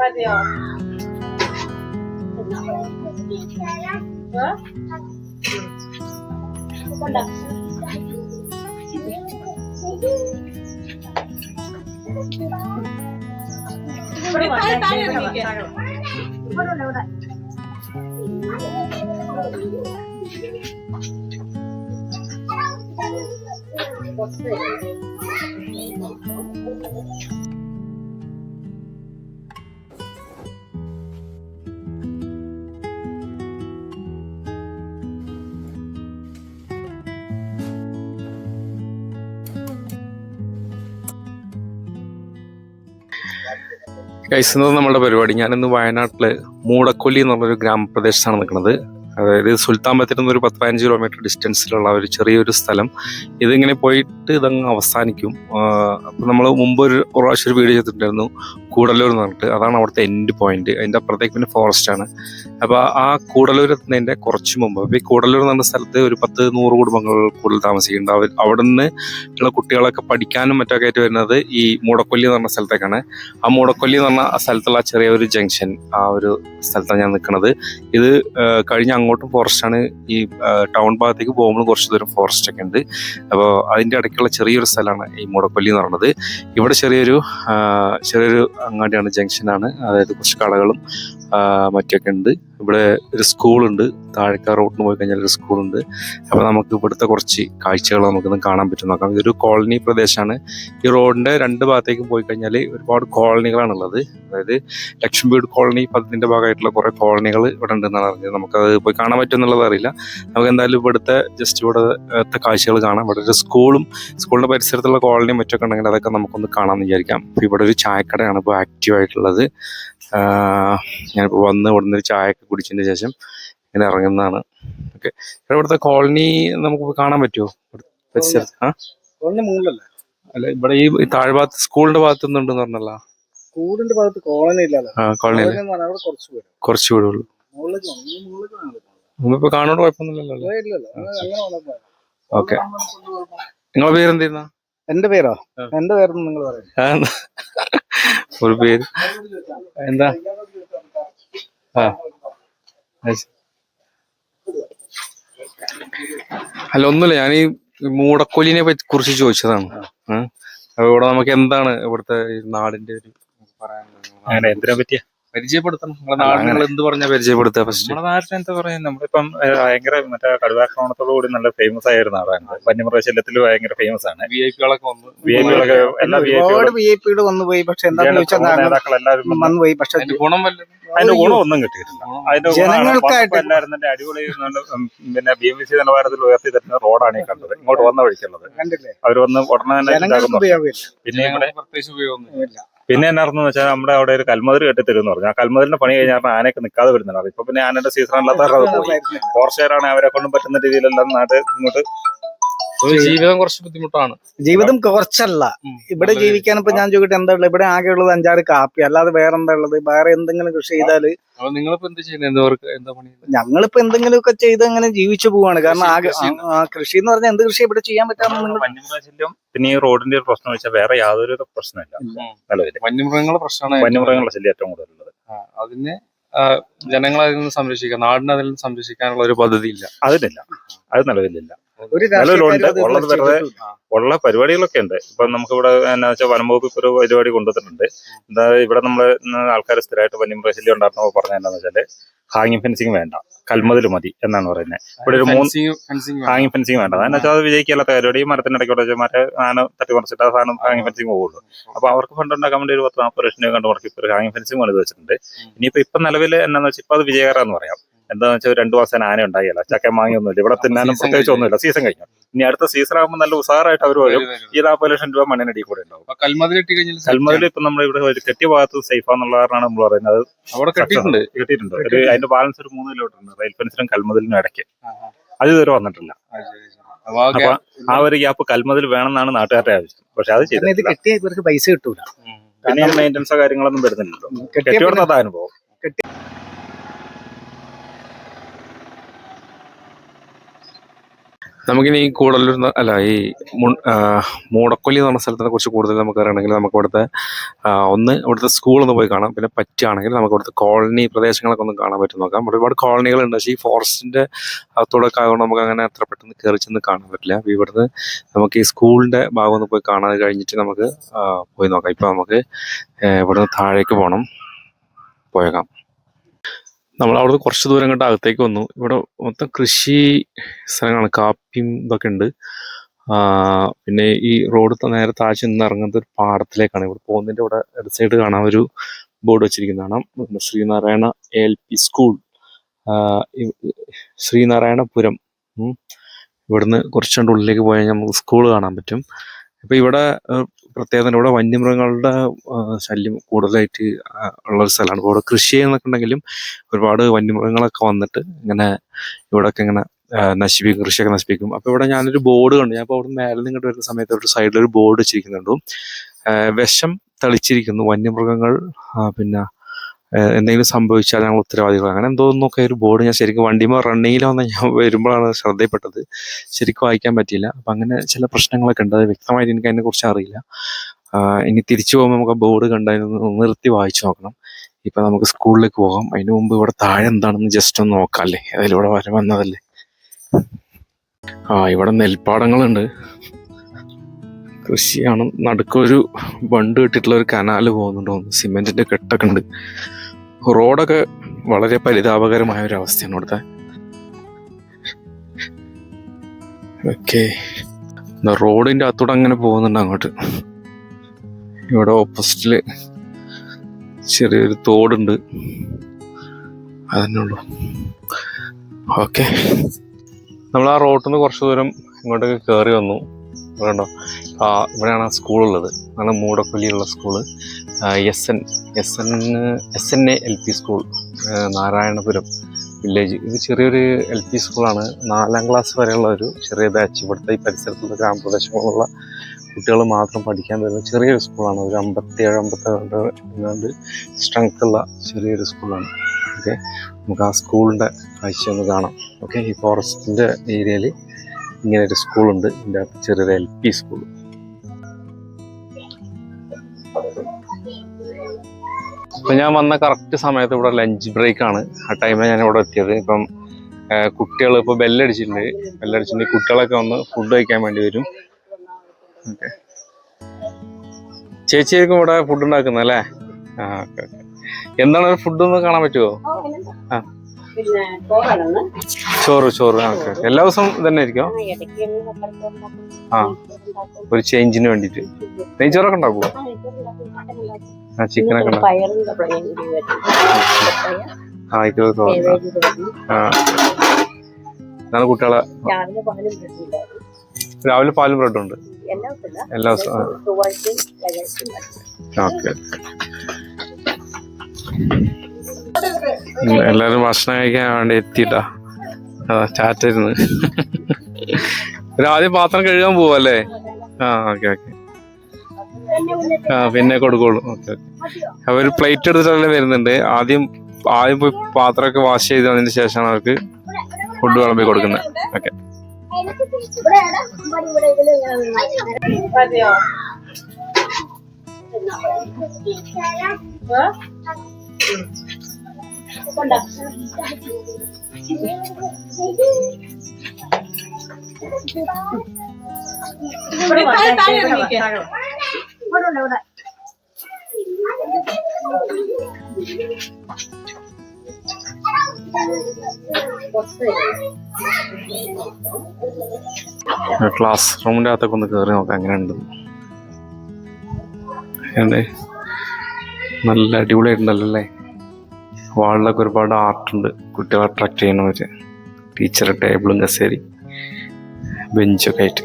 മതിയോ ഏ? കൊണ്ടാ. ഇവിടെ വാ, താഴെ ഇറങ്ങിക്ക്. ഇവിടെ ഉണ്ട്, ഇവിടെ. ഗൈസ് നമ്മുടെ പരിപാടി. ഞാനിന്ന് വയനാട്ടിൽ മൂടക്കൊല്ലി എന്നുള്ളൊരു ഗ്രാമപ്രദേശത്താണ് നിൽക്കുന്നത്. അതായത് സുൽത്താൻ ബത്തേരിൽ നിന്ന് ഒരു പത്ത് പതിനഞ്ച് കിലോമീറ്റർ ഡിസ്റ്റൻസിലുള്ള ഒരു ചെറിയൊരു സ്ഥലം. ഇതിങ്ങനെ പോയിട്ട് ഇതങ്ങ് അവസാനിക്കും. അപ്പം നമ്മൾ മുമ്പ് ഒരു പ്രാവശ്യം ഒരു വീഡിയോ ചെയ്തിട്ടുണ്ടായിരുന്നു കൂടല്ലൂർ എന്ന് പറഞ്ഞിട്ട്. അതാണ് അവിടുത്തെ എൻഡ് പോയിന്റ് അതിന്റെ അപ്പുറത്തേക്ക് പിന്നെ ഫോറസ്റ്റ് ആണ്. അപ്പോൾ ആ കൂടല്ലൂർ എത്തുന്നതിന്റെ കുറച്ച് മുമ്പ് അപ്പോൾ ഈ കൂടല്ലൂർ എന്ന് പറഞ്ഞ സ്ഥലത്ത് ഒരു പത്ത് നൂറ് കുടുംബങ്ങൾ കൂടുതൽ താമസിക്കുന്നുണ്ട്. അവർ അവിടെ നിന്ന് ഉള്ള കുട്ടികളൊക്കെ പഠിക്കാനും മറ്റൊക്കെ ആയിട്ട് വരുന്നത് ഈ മൂടക്കൊല്ലി എന്ന് പറഞ്ഞ സ്ഥലത്തേക്കാണ്. ആ മൂടക്കൊല്ലി എന്ന് പറഞ്ഞ സ്ഥലത്തുള്ള ചെറിയൊരു ജംഗ്ഷൻ ആ ഒരു സ്ഥലത്താണ് ഞാൻ നിൽക്കുന്നത്. ഇത് കഴിഞ്ഞ അങ്ങോട്ടും ഫോറസ്റ്റ് ആണ്. ഈ ടൗൺ ഭാഗത്തേക്ക് പോകുമ്പോൾ കുറച്ച് ദൂരം ഫോറസ്റ്റ് ഒക്കെ ഉണ്ട്. അപ്പോൾ അതിന്റെ ഇടയ്ക്കുള്ള ചെറിയൊരു സ്ഥലമാണ് ഈ മുടക്കൊല്ലി എന്ന് പറയുന്നത്. ഇവിടെ ചെറിയൊരു ചെറിയൊരു അങ്ങാടിയാണ് ജംഗ്ഷനാണ് അതായത് കുറച്ച് കടകളും മറ്റൊക്കെ ഉണ്ട്. ഇവിടെ ഒരു സ്കൂളുണ്ട്. താഴേക്ക റോട്ടിന് പോയി കഴിഞ്ഞാൽ ഒരു സ്കൂളുണ്ട്. അപ്പോൾ നമുക്ക് ഇവിടുത്തെ കുറച്ച് കാഴ്ചകൾ നമുക്കൊന്ന് കാണാൻ പറ്റും. നോക്കാം. ഇതൊരു കോളനി പ്രദേശമാണ്. ഈ റോഡിന്റെ രണ്ട് ഭാഗത്തേക്കും പോയി കഴിഞ്ഞാൽ ഒരുപാട് കോളനികളാണുള്ളത്. അതായത് ലക്ഷ്മി വീട് കോളനി പദ്ധതിന്റെ ഭാഗമായിട്ടുള്ള കുറെ കോളനികൾ ഇവിടെ ഉണ്ടെന്നാണ് അറിഞ്ഞത്. നമുക്കത് പോയി കാണാൻ പറ്റും എന്നുള്ളത് അറിയില്ല. നമുക്ക് എന്തായാലും ഇവിടുത്തെ ജസ്റ്റ് ഇവിടുത്തെ കാഴ്ചകൾ കാണാം. ഇവിടെ ഒരു സ്കൂളും സ്കൂളിന്റെ പരിസരത്തുള്ള കോളനിയും മറ്റൊക്കെ ഉണ്ടെങ്കിൽ അതൊക്കെ നമുക്കൊന്ന് കാണാമെന്ന് വിചാരിക്കാം. ഇവിടെ ഒരു ചായക്കടയാണ് ഇപ്പോൾ ആക്റ്റീവ് ആയിട്ടുള്ളത്. ആഹ് ഞാനിപ്പോൾ വന്ന് ഇവിടുന്ന് ഒരു ചായയൊക്കെ കുടിച്ചതിന് ശേഷം ഇങ്ങനെ ഇറങ്ങുന്നതാണ്. ഓക്കെ. ഇവിടുത്തെ കോളനി നമുക്ക് കാണാൻ പറ്റുമോ? പരിസരത്ത് ആ? അല്ല ഇവിടെ ഈ താഴ്ഭാഗത്ത് സ്കൂളിന്റെ ഭാഗത്ത് നിന്നുണ്ടെന്ന് പറഞ്ഞല്ല. സ്കൂളിന്റെ ഭാഗത്ത് കോളനി ഇല്ലല്ലോ. കോളനി കുറച്ച് മുകളിലേക്ക് വേണം. നമ്മളിപ്പോ കാണോണ്ട് കുഴപ്പമൊന്നുമില്ലല്ലോ ഓക്കെ. നിങ്ങളെ പേരെന്തിരുന്ന? എന്റെ പേരോ. എന്റെ പേരൊന്നും നിങ്ങൾ പറയും ഒരു പേര് എന്താ? ആ. അല്ല ഒന്നുമില്ല. ഞാൻ ഈ മൂടക്കൊല്ലിനെ പറ്റി കുറിച്ച് ചോദിച്ചതാണ്. ഇവിടെ നമുക്ക് എന്താണ് ഇവിടുത്തെ നാടിന്റെ ഒരു അങ്ങനെ എന്തിനെ പറ്റിയ? പരിചയപ്പെടുത്തണം. നമ്മുടെ നാടിനെ എന്ത് പറഞ്ഞാൽ പരിചയപ്പെടുത്തുക ഫസ്റ്റ് നമ്മുടെ നാട്ടിൽ എന്താ പറയുക നമ്മളിപ്പം ഭയങ്കര മറ്റേ കടുവാക്രമണത്തോടു കൂടി നല്ല ഫേമസ് ആയ ഒരു നാടാണ് വന്യമൃഗ ശല്യത്തിൽ ഭയങ്കര ഫേമസ് ആണ്. വി ഐ പികളൊക്കെ വന്ന്. വി ഐ പികളൊക്കെ എല്ലാ വി ഐ ഒരുപാട് വി ഐ പിയുടെ വന്നു പോയി. പക്ഷെ എന്താന്ന് ചോദിച്ചാൽ നേതാക്കൾ എല്ലാവരും വന്നുപോയി പോയി. പക്ഷെ അതിന്റെ ഗുണം വല്ലതും? അതിന്റെ ഗുണം ഒന്നും കിട്ടിയിട്ടില്ല അതിന്റെ എല്ലാവരും തന്നെ അടിപൊളി പിന്നെ ബി എം സി നിലവാരത്തിൽ ഉയർത്തി തരുന്ന റോഡാണ് ഈ കണ്ടത്. ഇങ്ങോട്ട് വന്ന വഴിക്കുള്ളത് കണ്ടില്ലേ? അവർ വന്ന് ഉടനെ തന്നെ പിന്നെ പ്രത്യേകിച്ച് ഉപയോഗമൊന്നും ഇല്ല. പിന്നെ എന്നാർന്ന് വെച്ചാൽ നമ്മുടെ അവിടെ ഒരു കൽമതിൽ കെട്ടിത്തരുമെന്ന് പറഞ്ഞു. ആ കൽമതിലിന്റെ പണി കഴിഞ്ഞാൽ ആനയൊക്കെ നിൽക്കാതെ വരുന്നുണ്ട്. ഇപ്പൊ പിന്നെ ആനയുടെ സീസൺ അല്ലാത്ത പോയി ഫോറസ്റ്റുകാരാണ് അവരെ കൊണ്ടും പറ്റുന്ന രീതിയിലെല്ലാം നാട്ടിൽ ഇങ്ങോട്ട് ജീവിതം കുറച്ച് ബുദ്ധിമുട്ടാണ്. ജീവിതം കുറച്ചല്ല. ഇവിടെ ജീവിക്കാൻ ഇപ്പൊ ഞാൻ ചോദിക്കട്ടെ എന്താ ഉള്ളത്? ഇവിടെ ആകെ ഉള്ളത് അഞ്ചാറ് കാപ്പി. അല്ലാതെ വേറെ എന്താ ഉള്ളത്? വേറെ എന്തെങ്കിലും കൃഷി ചെയ്താൽ ഞങ്ങളിപ്പോ നിങ്ങളിപ്പോ എന്ത് ചെയ്യുന്നത് ഞങ്ങളിപ്പോ എന്തെങ്കിലുമൊക്കെ ചെയ്ത് അങ്ങനെ ജീവിച്ചു പോവാണ്. കാരണം ആകെ കൃഷി. ആ, ആ, കൃഷി എന്ന് പറഞ്ഞാൽ എന്ത് കൃഷി? ഇവിടെ ചെയ്യാൻ പറ്റാന്ന് വന്യമൃഗശല്യം പിന്നെ ഈ റോഡിന്റെ ഒരു പ്രശ്നം വെച്ചാൽ വേറെ യാതൊരു പ്രശ്നമില്ല. വന്യമൃഗങ്ങളുടെ പ്രശ്നമാണ് വന്യമൃഗങ്ങളുടെ ശല്യം ഏറ്റവും കൂടുതലുള്ളത്. അതിന് ജനങ്ങളെ അതിൽ നിന്ന് സംരക്ഷിക്കാൻ നാടിനെ അതിൽ നിന്ന് സംരക്ഷിക്കാനുള്ള ഒരു പദ്ധതി ഇല്ല അതിനില്ല അത് നിലവിലില്ല നിലവിലുണ്ട്. ഉള്ളത് വെറുതെ. ഉള്ള പരിപാടികളൊക്കെ ഉണ്ട്. ഇപ്പൊ നമുക്കിവിടെ എന്നാ വെച്ചാൽ വനംവകുപ്പ് വകുപ്പ് ഒരു പരിപാടി കൊണ്ടുവന്നിട്ടുണ്ട്. എന്താ ഇവിടെ നമ്മൾ ആൾക്കാർ സ്ഥിരമായിട്ട് വന്യമൃഗശല്യം ഉണ്ടായിരുന്നപ്പോൾ പറഞ്ഞത് എന്താണെന്ന് വെച്ചാൽ ഹാങ്ങിങ് ഫെൻസിങ് വേണ്ട. കൽമതിൽ മതി എന്നാണ് പറയുന്നത്. ഇവിടെ ഒരു മൂന്ന് ഹാങ്ങിങ് ഫെൻസിങ് വേണ്ട. അതെന്ന് വെച്ചാൽ അത് വിജയിക്കാത്ത പരിപാടി മരത്തിന്റെ ഇടയ്ക്കോട്ട് വെച്ചാൽ മറ്റേ ആന തട്ടി മറിച്ചിട്ട് ആ സാധനം ഹാങ്ങിങ് ഫെൻസിങ് പോകുള്ളൂ. അപ്പൊ അവർക്ക് ഫണ്ട് ഉണ്ടാക്കാൻ വേണ്ടി ഒരു പത്ത് നാൽപ്പത് ലക്ഷം രൂപ കണ്ട് മുടക്കി ഹാങ്ങിങ് ഫെൻസിങ് പണിത് വെച്ചിട്ടുണ്ട്. ഇനിയിപ്പോ ഇപ്പൊ നിലവിൽ എന്നാന്ന് വെച്ചാൽ ഇപ്പൊ അത് വിജയകരമാണെന്ന് പറയാം. എന്താന്ന് വെച്ചാൽ രണ്ടു മാസം ആന ഉണ്ടായില്ല. ചക്ക മാങ്ങിയൊന്നുമില്ല. ഇവിടെ തിന്നാനും പ്രത്യേകിച്ച് ഒന്നുമില്ല. സീസൺ കഴിഞ്ഞു. ഇനി അടുത്ത സീസൺ ആകുമ്പോൾ നല്ല ഉസാറായിട്ട് അവർ വരും. ഈ നാൽപ്പത് ലക്ഷം രൂപ മണ്ണിനടി കൂടെ ഉണ്ടാവും. കൽമതിൽ ഇപ്പൊ നമ്മൾ ഇവിടെ കെട്ടിയ ഭാഗത്ത് സേഫ് ആണെന്നുള്ള കാരണമാണ് നമ്മൾ പറയുന്നത്. അവിടെ കെട്ടിയിട്ടുണ്ട്. കെട്ടിയിട്ടുണ്ട്. ഒരു അതിന്റെ ബാലൻസ് ഒരു മൂന്ന് കിലോമീറ്റർ ഉണ്ട്. റെയിൽ ഫെൻസിനും കൽമതിലിനും ഇടയ്ക്ക്. അത് ഇതുവരെ വന്നിട്ടില്ല. അപ്പൊ ആ ഒരു ഗ്യാപ്പ് കൽമതിൽ വേണമെന്നാണ് നാട്ടുകാരുടെ ആവശ്യം. പക്ഷെ അത് ചെയ്തു പൈസ കിട്ടൂല. പിന്നെ മെയിന്റനൻസോ കാര്യങ്ങളൊന്നും വരുന്നില്ലല്ലോ. കെട്ടിയ കെട്ടിയോടത്ത അനുഭവം. നമുക്കിനി കൂടല്ലൂർ അല്ല ഈ മൂടക്കൊല്ലി എന്ന് പറഞ്ഞ സ്ഥലത്തിനെ കുറിച്ച് കൂടുതൽ നമുക്ക് അറിയണമെങ്കിൽ നമുക്ക് ഇവിടുത്തെ ഒന്ന് ഇവിടുത്തെ സ്കൂൾ ഒന്ന് പോയി കാണാം. പിന്നെ പറ്റുകയാണെങ്കിൽ നമുക്ക് ഇവിടുത്തെ കോളനി പ്രദേശങ്ങളൊക്കെ ഒന്ന് കാണാൻ പറ്റും നോക്കാം. ഇവിടെ ഒരുപാട് കോളനികളുണ്ട് പക്ഷേ ഈ ഫോറസ്റ്റിന്റെ അകത്തോടൊക്കെ ആയതുകൊണ്ട് നമുക്ക് അങ്ങനെ അത്ര പെട്ടെന്ന് കയറി ചെന്ന് കാണാൻ പറ്റില്ല. ഇവിടുന്ന് നമുക്ക് ഈ സ്കൂളിന്റെ ഭാഗം ഒന്ന് പോയി കാണാൻ കഴിഞ്ഞിട്ട് നമുക്ക് പോയി നോക്കാം. ഇപ്പൊ നമുക്ക് ഇവിടുന്ന് താഴേക്ക് പോകണം. പോയേക്കാം. നമ്മൾ അവിടുന്ന് കുറച്ച് ദൂരം കണ്ട് അകത്തേക്ക് വന്നു. ഇവിടെ മൊത്തം കൃഷി സ്ഥലങ്ങളാണ്. കാപ്പിയും ഇതൊക്കെ ഉണ്ട്. പിന്നെ ഈ റോഡ് നേരെ താഴ്ച നിന്ന് ഇറങ്ങുന്നത് ഒരു പാടത്തിലേക്കാണ്. ഇവിടെ പോകുന്നതിന്റെ ഇവിടെ ഇട സൈഡ് കാണാൻ ഒരു ബോർഡ് വെച്ചിരിക്കുന്നതാണ് Sreenarayana L P school Sreenarayanapuram. ഇവിടുന്ന് കുറച്ചുകൊണ്ട് ഉള്ളിലേക്ക് പോയാൽ നമുക്ക് സ്കൂൾ കാണാൻ പറ്റും. ഇപ്പൊ ഇവിടെ പ്രത്യേകത ഇവിടെ വന്യമൃഗങ്ങളുടെ ശല്യം കൂടുതലായിട്ട് ആ, ഉള്ള ഒരു സ്ഥലമാണ്. ഇവിടെ കൃഷി ചെയ്യുന്നൊക്കെ ഉണ്ടെങ്കിലും ഒരുപാട് വന്യമൃഗങ്ങളൊക്കെ വന്നിട്ട് ഇങ്ങനെ ഇവിടെയൊക്കെ ഇങ്ങനെ നശിപ്പിക്കും കൃഷിയൊക്കെ നശിപ്പിക്കും. അപ്പോൾ ഇവിടെ ഞാനൊരു ബോർഡ് കണ്ടു. ഞാൻ ഇപ്പോൾ അവിടെ മേലെ നിങ്ങോട്ട് വരുന്ന സമയത്ത് ഒരു സൈഡിൽ ഒരു ബോർഡ് വെച്ചിരിക്കുന്നുണ്ട്. വിഷം തളിച്ചിരിക്കുന്നു വന്യമൃഗങ്ങൾ പിന്നെ എന്തെങ്കിലും സംഭവിച്ചാൽ ഞങ്ങൾ ഉത്തരവാദികൾ അങ്ങനെ എന്തോന്നൊക്കെ ഒരു ബോർഡ് ഞാൻ ശരിക്കും വണ്ടിമേ റണ്ണിങ്ങിൽ വന്ന് ഞാൻ വരുമ്പോഴാണ് ശ്രദ്ധയിൽപ്പെട്ടത്. ശരിക്കും വായിക്കാൻ പറ്റിയില്ല. അപ്പം അങ്ങനെ ചില പ്രശ്നങ്ങളൊക്കെ ഉണ്ട്. അത് വ്യക്തമായിട്ട് എനിക്ക് അതിനെക്കുറിച്ച് അറിയില്ല. ഇനി തിരിച്ചു പോകുമ്പോൾ നമുക്ക് ആ ബോർഡ് കണ്ടതിന് നിർത്തി വായിച്ചു നോക്കണം. ഇപ്പം നമുക്ക് സ്കൂളിലേക്ക് പോകാം. അതിന് മുമ്പ് ഇവിടെ താഴെ എന്താണെന്ന് ജസ്റ്റ് ഒന്ന് നോക്കാം അല്ലേ? അതിലൂടെ വരെ വന്നതല്ലേ? ആ ഇവിടെ നെൽപ്പാടങ്ങളുണ്ട്. കൃഷിയാണ്. നടുക്കൊരു ബണ്ട് കെട്ടിട്ടുള്ള ഒരു കനാല് പോകുന്നുണ്ടോ സിമെന്റിന്റെ കെട്ടൊക്കെ ഉണ്ട്. റോഡൊക്കെ വളരെ പരിതാപകരമായ ഒരു അവസ്ഥയാണ് ഇവിടുത്തെ ഓക്കെ. റോഡിന്റെ അകത്തൂടെ അങ്ങനെ പോകുന്നുണ്ട് അങ്ങോട്ട്. ഇവിടെ ഓപ്പോസിറ്റിൽ ചെറിയൊരു തോടുണ്ട്. അതന്നെ ഉള്ളു. ഓക്കെ. നമ്മൾ ആ റോട്ടിൽ നിന്ന് കുറച്ച് ദൂരം ഇങ്ങോട്ടേക്ക് കയറി വന്നു. കണ്ടോ? ഇവിടെയാണ് ആ സ്കൂളുള്ളത്. നല്ല മൂടക്കൊല്ലിയുള്ള school. S N S N S N A L P school Narayanapuram village. ഇത് ചെറിയൊരു എൽ പി സ്കൂളാണ്. നാലാം ക്ലാസ് വരെയുള്ള ഒരു ചെറിയ ബാച്ച് ഇവിടുത്തെ ഈ പരിസരത്തുള്ള ഗ്രാമപ്രദേശങ്ങളിലുള്ള കുട്ടികൾ മാത്രം പഠിക്കാൻ വരുന്ന ചെറിയൊരു സ്കൂളാണ്. ഒരു അമ്പത്തിയേഴ് അമ്പത്തേഴ് എങ്ങാണ്ട് സ്ട്രെങ്ത് ഉള്ള ചെറിയൊരു സ്കൂളാണ്. ഓക്കെ. നമുക്ക് ആ സ്കൂളിന്റെ കാഴ്ച ഒന്ന് കാണാം. ഓക്കെ. ഈ ഫോറസ്റ്റിന്റെ ഏരിയയിൽ ഇങ്ങനെ ഒരു സ്കൂളുണ്ട്. ഇതിന്റെ അകത്ത് ചെറിയൊരു എൽ പി സ്കൂൾ. ഇപ്പം ഞാൻ വന്ന കറക്റ്റ് സമയത്ത് ഇവിടെ ലഞ്ച് ബ്രേക്ക് ആണ്. ആ ടൈമിൽ ഞാൻ ഇവിടെ എത്തിയത്. ഇപ്പം കുട്ടികൾ ഇപ്പോൾ ബെല്ലടിച്ചിട്ടുണ്ട് ബെല്ലടിച്ചിട്ടുണ്ട് കുട്ടികളൊക്കെ വന്ന് ഫുഡ് കഴിക്കാൻ വേണ്ടി വരും. ഓക്കെ ചേച്ചിയായിരിക്കും ഇവിടെ ഫുഡ് ഉണ്ടാക്കുന്നല്ലേ അല്ലേ? ആ ഓക്കെ ഓക്കെ എന്താണ് ഫുഡ് ഒന്ന് കാണാൻ പറ്റുമോ ആ. പിന്നെ ചോറ് ചോറ്. ഓക്കെ എല്ലാ ദിവസവും തന്നെ ആയിരിക്കും? ആ. ഒരു ചേഞ്ചിന് വേണ്ടിട്ട്. നെയ്ച്ചോറൊക്കെ ഉണ്ടാക്കുമോ ആ ചിക്കനൊക്കെ ഇതാണ് കുട്ടികളെ രാവിലെ പാലും ബ്രെഡും ഉണ്ട്. എല്ലാ ദിവസവും ഓക്കെ. എല്ലാരും ഭക്ഷണം കഴിക്കാൻ വേണ്ടി എത്തിട്ടാ അതാ ചാറ്റായിരുന്നു ആദ്യം പാത്രം കഴുകാൻ പോവല്ലേ? ആ ഓക്കെ ഓക്കെ ആ പിന്നെ കൊടുക്കുള്ളൂ. ഓക്കെ ഓക്കെ അവർ പ്ലേറ്റ് എടുത്തിട്ടല്ലേ വരുന്നുണ്ട്. ആദ്യം ആദ്യം പോയി പാത്രമൊക്കെ വാഷ് ചെയ്ത് അതിന് ശേഷമാണ് അവർക്ക് ഫുഡ് വിളമ്പി കൊടുക്കുന്നത്. ഓക്കെ മതിയോ? ക്ലാസ് റൂമിന്റെ അകത്തൊക്കെ ഒന്ന് കയറി നോക്കാം എങ്ങനെയുണ്ട്? എങ്ങനെയുണ്ട് നല്ല അടിപൊളിയായിട്ടുണ്ടല്ലോ അല്ലേ? വാളിലൊക്കെ ഒരുപാട് ആർട്ട് ഉണ്ട്. കുട്ടികളെ അട്രാക്ട് ചെയ്യണവര് ടീച്ചർ ടേബിളും കസേരി ബെഞ്ചൊക്കെ ആയിട്ട്.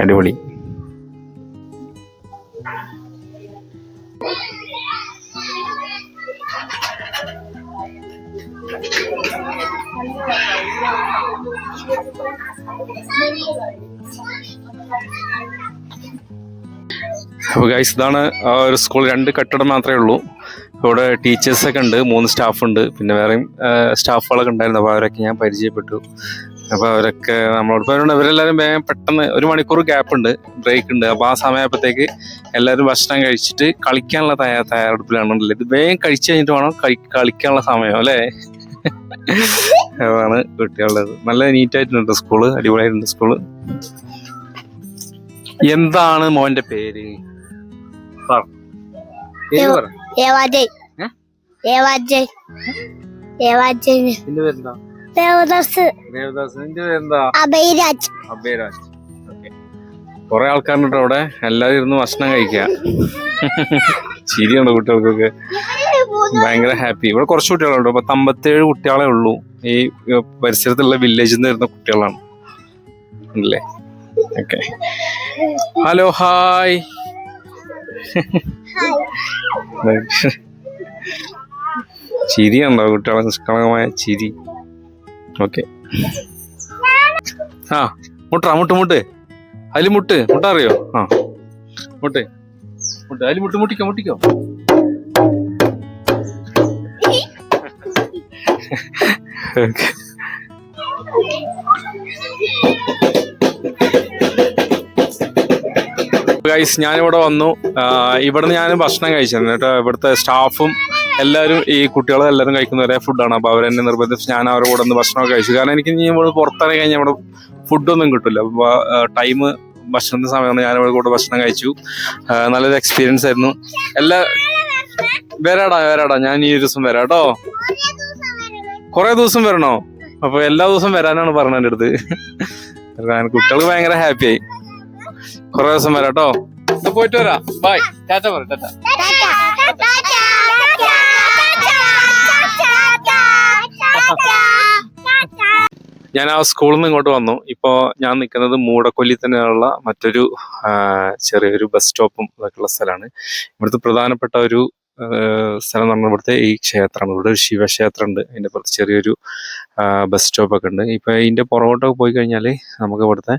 അടിപൊളി. അപ്പോൾ ഗൈസ് ഇതാണ് ആ ഒരു സ്കൂൾ രണ്ട് കെട്ടിടം മാത്രമേ ഉള്ളൂ. ഇവിടെ ടീച്ചേഴ്സൊക്കെ ഉണ്ട് മൂന്ന് സ്റ്റാഫ് ഉണ്ട്. പിന്നെ വേറെയും സ്റ്റാഫുകളൊക്കെ ഉണ്ടായിരുന്നു. അപ്പോൾ അവരൊക്കെ ഞാൻ പരിചയപ്പെട്ടു. അപ്പോൾ അവരൊക്കെ നമ്മളോട് പറഞ്ഞുകൊണ്ട് അവരെല്ലാവരും വേഗം പെട്ടെന്ന് ഒരു മണിക്കൂർ ഗ്യാപ്പ് ഉണ്ട് ബ്രേക്ക് ഉണ്ട്. അപ്പോൾ ആ സമയമായപ്പോഴത്തേക്ക് എല്ലാവരും ഭക്ഷണം കഴിച്ചിട്ട് കളിക്കാനുള്ള തയ്യാ തയ്യാറെടുപ്പിലാണ് ഇത് വേഗം കഴിച്ചു കഴിഞ്ഞിട്ട് വേണം കളി- കളിക്കാനുള്ള സമയം അല്ലേ? അതാണ് കുട്ടികളുള്ളത് നല്ല നീറ്റായിട്ടുണ്ട് സ്കൂൾ അടിപൊളിയായിട്ടുണ്ട് സ്കൂൾ എന്താണ് മോന്റെ പേര് പറ. പേര് പറ. ദേവാജയ്. ഏ? ദേവാജയ്. ദേവാജയ്. നിന്റെ പേരെന്താ? ദേവദാസ്. ദേവദാസ്. നിന്റെ പേരെന്താ? അഭയരാജ്. അഭയരാജ്. കുറെ ആൾക്കാരുണ്ട് അവിടെ. എല്ലാരും ഇരുന്ന് ഭക്ഷണം കഴിക്കുക ശരിയുണ്ടോ കുട്ടികൾക്കൊക്കെ? ഭയങ്കര ഹാപ്പി. ഇവിടെ കുറച്ച് കുട്ടികളുണ്ട്. പത്ത് അമ്പത്തേഴ് കുട്ടികളെ ഉള്ളൂ. ഈ പരിസരത്തുള്ള വില്ലേജിൽ നിന്ന് വരുന്ന കുട്ടികളാണ്. അല്ലേ? ഓക്കെ. Hello hi. ചിരിയുണ്ടോ കുട്ടികളെ? നിഷ്കളങ്കമായ ചിരി. ഓക്കെ. ആ മുട്ടാ മുട്ട് മുട്ട്. അതിൽ മുട്ട് മുട്ട അറിയോ? ആ മുട്ട്. മുട്ട് അതിൽ മുട്ട് മുട്ടിക്കോ മുട്ടിക്കോ. ഓക്കെ. ഗൈസ് ഞാനിവിടെ വന്നു. ഇവിടുന്ന് ഞാൻ ഭക്ഷണം കഴിച്ചിരുന്നു കേട്ടോ. ഇവിടുത്തെ സ്റ്റാഫും എല്ലാവരും ഈ കുട്ടികളും എല്ലാവരും കഴിക്കുന്ന ഒരേ ഫുഡാണ് അപ്പോൾ അവരെന്നെ നിർബന്ധിച്ച് ഞാൻ അവരുടെ കൂടെ ഒന്ന് ഭക്ഷണമൊക്കെ കഴിച്ചു. കാരണം എനിക്ക് ഇനി ഇവിടെ പുറത്തിറങ്ങി കഴിഞ്ഞാൽ ഇവിടെ ഫുഡൊന്നും കിട്ടില്ല അപ്പോൾ ടൈം ഭക്ഷണത്തിന് സമയമാണ് ഞാൻ ഇവിടെ കൂടെ ഭക്ഷണം കഴിച്ചു. നല്ലൊരു എക്സ്പീരിയൻസ് ആയിരുന്നു. എല്ലാ വരാടാ വരാടാ. ഞാൻ ഈ ഒരു ദിവസം വരാം കേട്ടോ. കുറേ ദിവസം വരണോ? അപ്പൊ എല്ലാ ദിവസവും വരാനാണ് പറഞ്ഞത് എന്റെ അടുത്ത്. കാരണം കുട്ടികൾക്ക് ഭയങ്കര ഹാപ്പിയായി കുറെ ദിവസം വരാം കേട്ടോ. പോയിട്ട് വരാം. ബൈ ടാറ്റ പറ ടാറ്റ ഞാൻ ആ സ്കൂളിൽ നിന്ന് ഇങ്ങോട്ട് വന്നു. ഇപ്പോൾ ഞാൻ നിൽക്കുന്നത് മൂടക്കൊല്ലി തന്നെയുള്ള മറ്റൊരു ചെറിയൊരു ബസ് സ്റ്റോപ്പും അതൊക്കെയുള്ള സ്ഥലമാണ്. ഇവിടുത്തെ പ്രധാനപ്പെട്ട ഒരു സ്ഥലം എന്ന് പറഞ്ഞാൽ ഇവിടുത്തെ ഈ ക്ഷേത്രമാണ് ഇവിടെ ഒരു ശിവക്ഷേത്രം ഉണ്ട് അതിന്റെ പുറത്ത് ചെറിയൊരു ബസ് സ്റ്റോപ്പൊക്കെ ഉണ്ട്. ഇപ്പോൾ ഇതിന്റെ പുറകോട്ടൊക്കെ പോയി കഴിഞ്ഞാൽ നമുക്ക് ഇവിടുത്തെ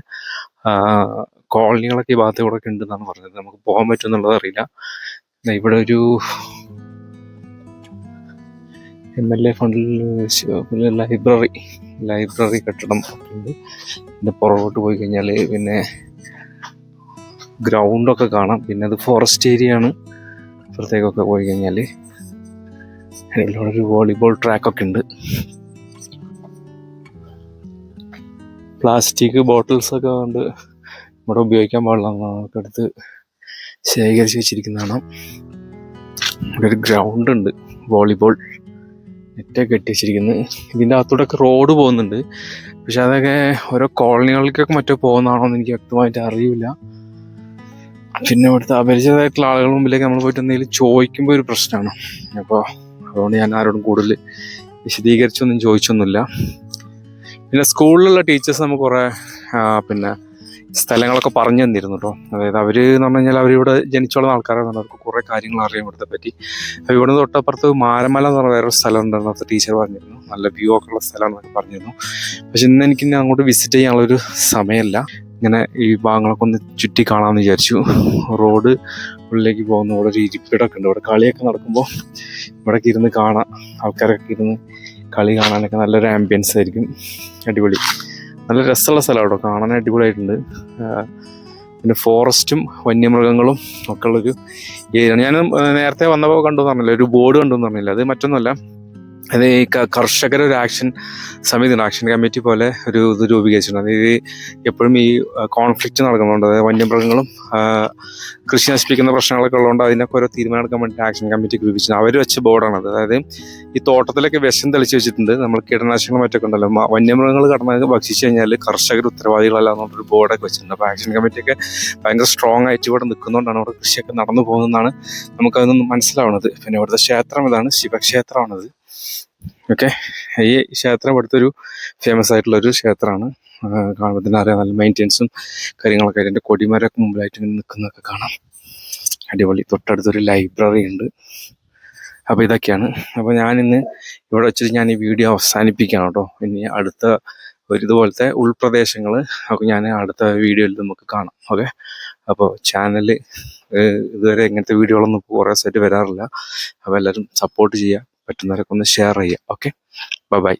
കോളനികളൊക്കെ ഈ ഭാഗത്ത് കൂടെ ഒക്കെ ഉണ്ടെന്നാണ് പറഞ്ഞത്. നമുക്ക് പോകാൻ പറ്റുമെന്നുള്ളത് അറിയില്ല. ഇവിടെ ഒരു എം എൽ എ ഫണ്ടിൽ ലൈബ്രറി ലൈബ്രറി കെട്ടിടം ഉണ്ട്. പിന്നെ പുറകോട്ട് പോയി കഴിഞ്ഞാൽ പിന്നെ ഗ്രൗണ്ടൊക്കെ കാണാം. പിന്നെ അത് ഫോറസ്റ്റ് ഏരിയ ആണ്. അപ്പുറത്തേക്കൊക്കെ പോയി കഴിഞ്ഞാൽ അതിലൂടെ ഒരു വോളിബോൾ ട്രാക്കൊക്കെ ഉണ്ട്. പ്ലാസ്റ്റിക് ബോട്ടിൽസൊക്കെ കൊണ്ട് ഇവിടെ ഉപയോഗിക്കാൻ പാടില്ല എന്നൊക്കെ എടുത്ത് ശേഖരിച്ച് വെച്ചിരിക്കുന്നതാണ് ഇവിടെ ഒരു ഗ്രൗണ്ട് ഉണ്ട് വോളിബോൾ. നെറ്റൊക്കെ കെട്ടി വെച്ചിരിക്കുന്നത് ഇതിന്റെ അകത്തൂടെ ഒക്കെ റോഡ് പോകുന്നുണ്ട്. പക്ഷെ അതൊക്കെ ഓരോ കോളനികൾക്കൊക്കെ മറ്റോ പോകുന്നതാണോ എന്ന് എനിക്ക് വ്യക്തമായിട്ട് അറിയില്ല. പിന്നെ ഇവിടുത്തെ അപരിചിതമായിട്ടുള്ള ആളുകളുടെ മുമ്പിലേക്ക് നമ്മൾ പോയിട്ട് എന്തെങ്കിലും ചോദിക്കുമ്പോൾ ഒരു പ്രശ്നമാണ്. അപ്പോൾ അതുകൊണ്ട് ഞാൻ ആരോടും കൂടുതൽ വിശദീകരിച്ചൊന്നും ചോദിച്ചൊന്നുമില്ല. പിന്നെ സ്കൂളിലുള്ള ടീച്ചേഴ്സ് നമുക്ക് കുറേ പിന്നെ സ്ഥലങ്ങളൊക്കെ പറഞ്ഞു തന്നിരുന്നു കേട്ടോ. അതായത് അവർ എന്ന് പറഞ്ഞു കഴിഞ്ഞാൽ അവരിവിടെ ജനിച്ചുള്ള ആൾക്കാരാണ്. അവർക്ക് കുറേ കാര്യങ്ങൾ അറിയാൻ ഇവിടുത്തെ പറ്റി. അപ്പോൾ ഇവിടുന്ന് തൊട്ടപ്പുറത്ത് മാരമല എന്ന് പറഞ്ഞ വേറൊരു സ്ഥലം ഉണ്ടെന്ന് അവിടുത്തെ ടീച്ചർ പറഞ്ഞിരുന്നു. നല്ല വ്യൂ ഒക്കെ ഉള്ള സ്ഥലമാണെന്നൊക്കെ പറഞ്ഞിരുന്നു. പക്ഷെ ഇന്ന് എനിക്ക് അങ്ങോട്ട് വിസിറ്റ് ചെയ്യാനുള്ളൊരു സമയമില്ല. ഇങ്ങനെ ഈ ഭാഗങ്ങളൊക്കെ ഒന്ന് ചുറ്റി കാണാമെന്ന് വിചാരിച്ചു. റോഡ് ഉള്ളിലേക്ക് പോകുന്ന ഇവിടെ ഒരു ഇരിപ്പിടൊക്കെ ഉണ്ട്. ഇവിടെ കളിയൊക്കെ നടക്കുമ്പോൾ ഇവിടെ ഇരുന്ന് കാണാം. ആൾക്കാരൊക്കെ ഇരുന്ന് കളി കാണാനൊക്കെ നല്ലൊരു ആംബിയൻസ് ആയിരിക്കും. അടിപൊളി. നല്ല രസമുള്ള സ്ഥലം കേട്ടോ. കാണാൻ അടിപൊളിയായിട്ടുണ്ട്. പിന്നെ ഫോറസ്റ്റും വന്യമൃഗങ്ങളും ഒക്കെ ഉള്ളൊരു ഏരിയ ഞാൻ നേരത്തെ വന്നപ്പോൾ കണ്ടു പറഞ്ഞില്ല? ഒരു ബോർഡ് കണ്ടു പറഞ്ഞില്ല? അത് മറ്റൊന്നുമല്ല. അത് ഈ കർഷകരുടെ ഒരു ആക്ഷൻ സമിതി ആക്ഷൻ കമ്മിറ്റി പോലെ ഒരു ഇത് രൂപീകരിച്ചിട്ടുണ്ട്. അതായത് എപ്പോഴും ഈ കോൺഫ്ലിക്റ്റ് നടക്കുന്നുണ്ട് അതായത് വന്യമൃഗങ്ങളും കൃഷി നശിപ്പിക്കുന്ന പ്രശ്നങ്ങളൊക്കെ ഉള്ളതുകൊണ്ട് അതിനൊക്കെ ഓരോ തീരുമാനം എടുക്കാൻ വേണ്ടി ആക്ഷൻ കമ്മിറ്റി രൂപീകരിച്ചിട്ടുണ്ട് അവർ വെച്ച ബോർഡാണ് അത്. അതായത് ഈ തോട്ടത്തിലൊക്കെ വിഷം തെളിച്ച് വെച്ചിട്ടുണ്ട്. നമ്മൾ കീടനാശിനികൾ മറ്റൊക്കെ ഉണ്ടല്ലോ. വന്യമൃഗങ്ങൾ കടന്ന് ഭക്ഷിച്ചു കഴിഞ്ഞാൽ കർഷകർ ഉത്തരവാദികളല്ല എന്നുള്ളൊരു ബോർഡൊക്കെ വെച്ചിട്ടുണ്ട്. അപ്പോൾ ആക്ഷൻ കമ്മിറ്റിയൊക്കെ ഭയങ്കര സ്ട്രോങ് ആയിട്ട് ഇവിടെ നിൽക്കുന്നതുകൊണ്ടാണ് അവിടെ കൃഷിയൊക്കെ നടന്നു പോകുന്നതെന്നാണ് നമുക്കതൊന്നും മനസ്സിലാവുന്നത്. പിന്നെ ഇവിടുത്തെ ക്ഷേത്രം ഇതാണ്. ശിവക്ഷേത്രമാണത്. ഓക്കെ. ഈ ക്ഷേത്രം ഇവിടുത്തെ ഒരു ഫേമസ് ആയിട്ടുള്ള ഒരു ക്ഷേത്രമാണ് കാണുമ്പോൾ അറിയാം നല്ല മെയിന്റെനൻസും കാര്യങ്ങളൊക്കെ ആയിട്ട്. എന്റെ കൊടിമരമൊക്കെ മുമ്പിലായിട്ട് ഇങ്ങനെ നിൽക്കുന്നതൊക്കെ കാണാം. അടിപൊളി. തൊട്ടടുത്തൊരു ലൈബ്രറി ഉണ്ട്. അപ്പോൾ ഇതൊക്കെയാണ്. അപ്പോൾ ഞാനിന്ന് ഇവിടെ വെച്ചിട്ട് ഞാൻ ഈ വീഡിയോ അവസാനിപ്പിക്കുകയാണ് കേട്ടോ. ഇനി അടുത്ത ഒരു ഇതുപോലത്തെ ഉൾപ്രദേശങ്ങൾ അപ്പോൾ ഞാൻ അടുത്ത വീഡിയോയിൽ നമുക്ക് കാണാം. ഓക്കെ. അപ്പോൾ ചാനൽ ഇതുവരെ ഇങ്ങനത്തെ വീഡിയോകളൊന്നും കുറേ സെറ്റ് വരാറില്ല. അപ്പോൾ എല്ലാവരും സപ്പോർട്ട് ചെയ്യുക. പറ്റുന്നവരൊക്കെ ഒന്ന് ഷെയർ ചെയ്യുക. Okay bye